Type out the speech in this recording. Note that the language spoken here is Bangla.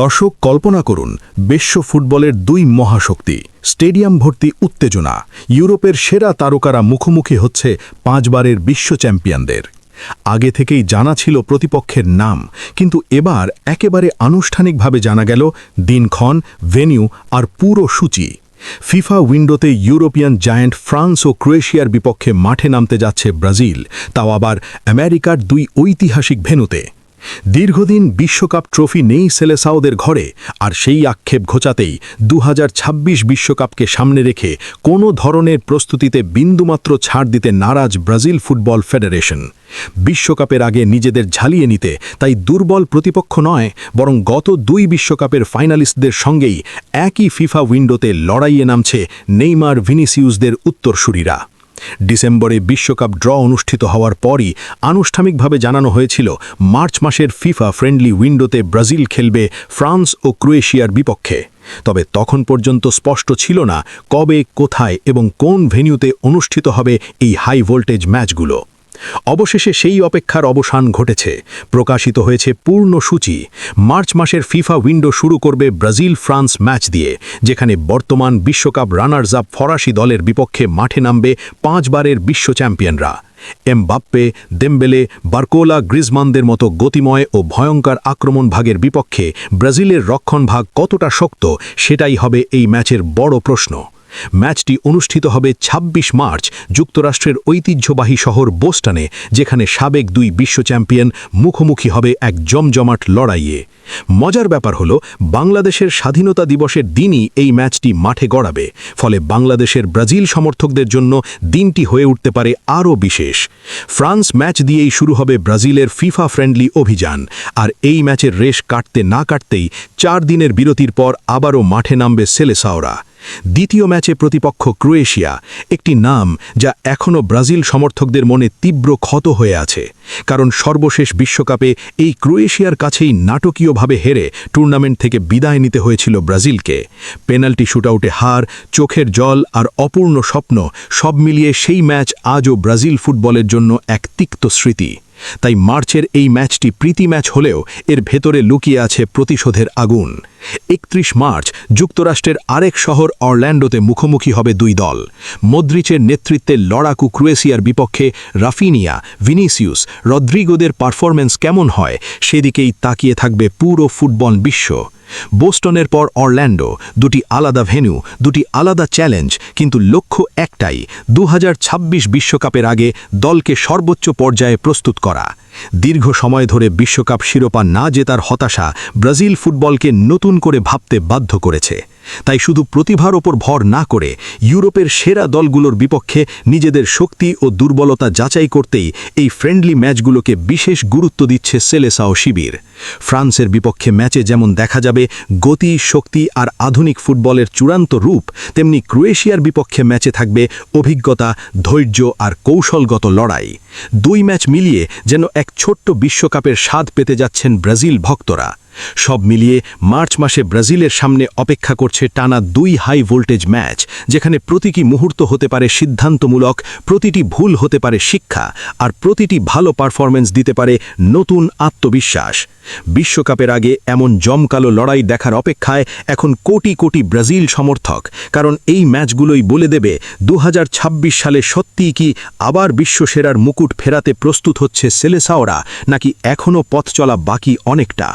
দর্শক কল্পনা করুন, বিশ্ব ফুটবলের দুই মহাশক্তি, স্টেডিয়াম ভর্তি উত্তেজনা, ইউরোপের সেরা তারকারা মুখোমুখি হচ্ছে পাঁচবারের বিশ্ব চ্যাম্পিয়নদের। আগে থেকেই জানা ছিল প্রতিপক্ষের নাম, কিন্তু এবার একেবারে আনুষ্ঠানিকভাবে জানা গেল দিনক্ষণ ভেনিউ আর পুরো সূচি। ফিফা উইন্ডোতে ইউরোপিয়ান জায়ান্ট ফ্রান্স ও ক্রোয়েশিয়ার বিপক্ষে মাঠে নামতে যাচ্ছে ব্রাজিল, তাও আবার আমেরিকার দুই ঐতিহাসিক ভেনুতে। দীর্ঘদিন বিশ্বকাপ ট্রফি নেই সেলেসাওদের ঘরে, আর সেই আক্ষেপ ঘোচাতেই দু বিশ্বকাপকে সামনে রেখে কোনো ধরনের প্রস্তুতিতে বিন্দুমাত্র ছাড় দিতে নারাজ ব্রাজিল ফুটবল ফেডারেশন। বিশ্বকাপের আগে নিজেদের ঝালিয়ে নিতে তাই দুর্বল প্রতিপক্ষ নয়, বরং গত দুই বিশ্বকাপের ফাইনালিস্টদের সঙ্গেই একই ফিফা উইন্ডোতে লড়াইয়ে নামছে নেইমার ভিনিসিউসদের উত্তরসূরিরা। ডিসেম্বরে বিশ্বকাপ ড্র অনুষ্ঠিত হওয়ার পরই আনুষ্ঠানিকভাবে জানানো হয়েছিল, মার্চ মাসের ফিফা ফ্রেন্ডলি উইন্ডোতে ব্রাজিল খেলবে ফ্রান্স ও ক্রোয়েশিয়ার বিপক্ষে। তবে তখন পর্যন্ত স্পষ্ট ছিল না কবে, কোথায় এবং কোন ভেন্যুতে অনুষ্ঠিত হবে এই হাই ভোল্টেজ ম্যাচগুলো। অবশেষে সেই অপেক্ষার অবসান ঘটেছে। প্রকাশিত হয়েছে পূর্ণ সূচি। মার্চ মাসের ফিফা উইন্ডো শুরু করবে ব্রাজিল ফ্রান্স ম্যাচ দিয়ে, যেখানে বর্তমান বিশ্বকাপ রানার্স আপ ফরাসি দলের বিপক্ষে মাঠে নামবে পাঁচবারের বিশ্ব চ্যাম্পিয়নরা। এমবাপ্পে, দেম্বেলে, বার্কোলা, গ্রিজমানদের মতো গতিময় ও ভয়ঙ্কর আক্রমণ ভাগের বিপক্ষে ব্রাজিলের রক্ষণভাগ কতটা শক্ত, সেটাই হবে এই ম্যাচের বড় প্রশ্ন। ম্যাচটি অনুষ্ঠিত হবে ২৬ মার্চ যুক্তরাষ্ট্রের ঐতিহ্যবাহী শহর বোস্টনে, যেখানে সাবেক দুই বিশ্ব চ্যাম্পিয়ন মুখোমুখি হবে এক জমজমাট লড়াইয়ে। মজার ব্যাপার হল, বাংলাদেশের স্বাধীনতা দিবসের দিনই এই ম্যাচটি মাঠে গড়াবে, ফলে বাংলাদেশের ব্রাজিল সমর্থকদের জন্য দিনটি হয়ে উঠতে পারে আরও বিশেষ। ফ্রান্স ম্যাচ দিয়েই শুরু হবে ব্রাজিলের ফিফা ফ্রেন্ডলি অভিযান, আর এই ম্যাচের রেশ কাটতে না কাটতেই চার দিনের বিরতির পর আবারও মাঠে নামবে সেলেসাওরা। দ্বিতীয় ম্যাচে প্রতিপক্ষ ক্রোয়েশিয়া, একটি নাম যা এখনও ব্রাজিল সমর্থকদের মনে তীব্র ক্ষত হয়ে আছে। কারণ সর্বশেষ বিশ্বকাপে এই ক্রোয়েশিয়ার কাছেই নাটকীয়ভাবে হেরে টুর্নামেন্ট থেকে বিদায় নিতে হয়েছিল ব্রাজিলকে। পেনাল্টি শুটআউটে হার, চোখের জল আর অপূর্ণ স্বপ্ন সব মিলিয়ে সেই ম্যাচ আজও ব্রাজিল ফুটবলের জন্য এক তিক্ত স্মৃতি। তাই মার্চের এই ম্যাচটি প্রীতি ম্যাচ হলেও এর ভেতরে লুকিয়ে আছে প্রতিশোধের আগুন। একত্রিশ মার্চ যুক্তরাষ্ট্রের আরেক শহর অরল্যান্ডোতে মুখোমুখি হবে দুই দল। মদ্রিচের নেতৃত্বে লড়াকু ক্রোয়েশিয়ার বিপক্ষে রাফিনিয়া, ভিনিসিউস, রদ্রিগোদের পারফরমেন্স কেমন হয়, সেদিকেই তাকিয়ে থাকবে পুরো ফুটবল বিশ্ব। বোস্টনের পর অরল্যান্ডো, দুটি আলাদা ভেন্যু দুটি আলাদা চ্যালেঞ্জ, কিন্তু লক্ষ্য একটাই দু বিশ্বকাপের আগে দলকে সর্বোচ্চ পর্যায়ে প্রস্তুত করা। দীর্ঘ সময় ধরে বিশ্বকাপ শিরোপা না জেতার হতাশা ব্রাজিল ফুটবলকে নতুন করে ভাবতে বাধ্য করেছে। তাই শুধু প্রতিভার ওপর ভর না করে ইউরোপের সেরা দলগুলোর বিপক্ষে নিজেদের শক্তি ও দুর্বলতা যাচাই করতেই এই ফ্রেন্ডলি ম্যাচগুলোকে বিশেষ গুরুত্ব দিচ্ছে সেলেসাও শিবির। ফ্রান্সের বিপক্ষে ম্যাচে যেমন দেখা যাবে গতি, শক্তি আর আধুনিক ফুটবলের চূড়ান্ত রূপ, তেমনি ক্রোয়েশিয়ার বিপক্ষে ম্যাচে থাকবে অভিজ্ঞতা, ধৈর্য আর কৌশলগত লড়াই। দুই ম্যাচ মিলিয়ে যেন এক ছোট্ট বিশ্বকাপের স্বাদ পেতে যাচ্ছেন ব্রাজিল ভক্তরা। সব মিলিয়ে মার্চ মাসে ব্রাজিলের সামনে অপেক্ষা করছে টানা দুই হাই ভোল্টেজ ম্যাচ, যেখানে প্রতিটি মুহূর্ত হতে পারে সিদ্ধান্তমূলক, প্রতিটি ভুল হতে পারে শিক্ষা, আর প্রতিটি ভালো পারফরমেন্স দিতে পারে নতুন আত্মবিশ্বাস। বিশ্বকাপের আগে এমন জমকালো লড়াই দেখার অপেক্ষায় এখন কোটি কোটি ব্রাজিল সমর্থক, কারণ এই ম্যাচগুলোই বলে দেবে দু হাজার ছাব্বিশ সালে সত্যিই কি আবার বিশ্বসেরার মুকুট ফেরাতে প্রস্তুত হচ্ছে সেলেসাওরা, নাকি এখনও পথ চলা বাকি অনেকটা।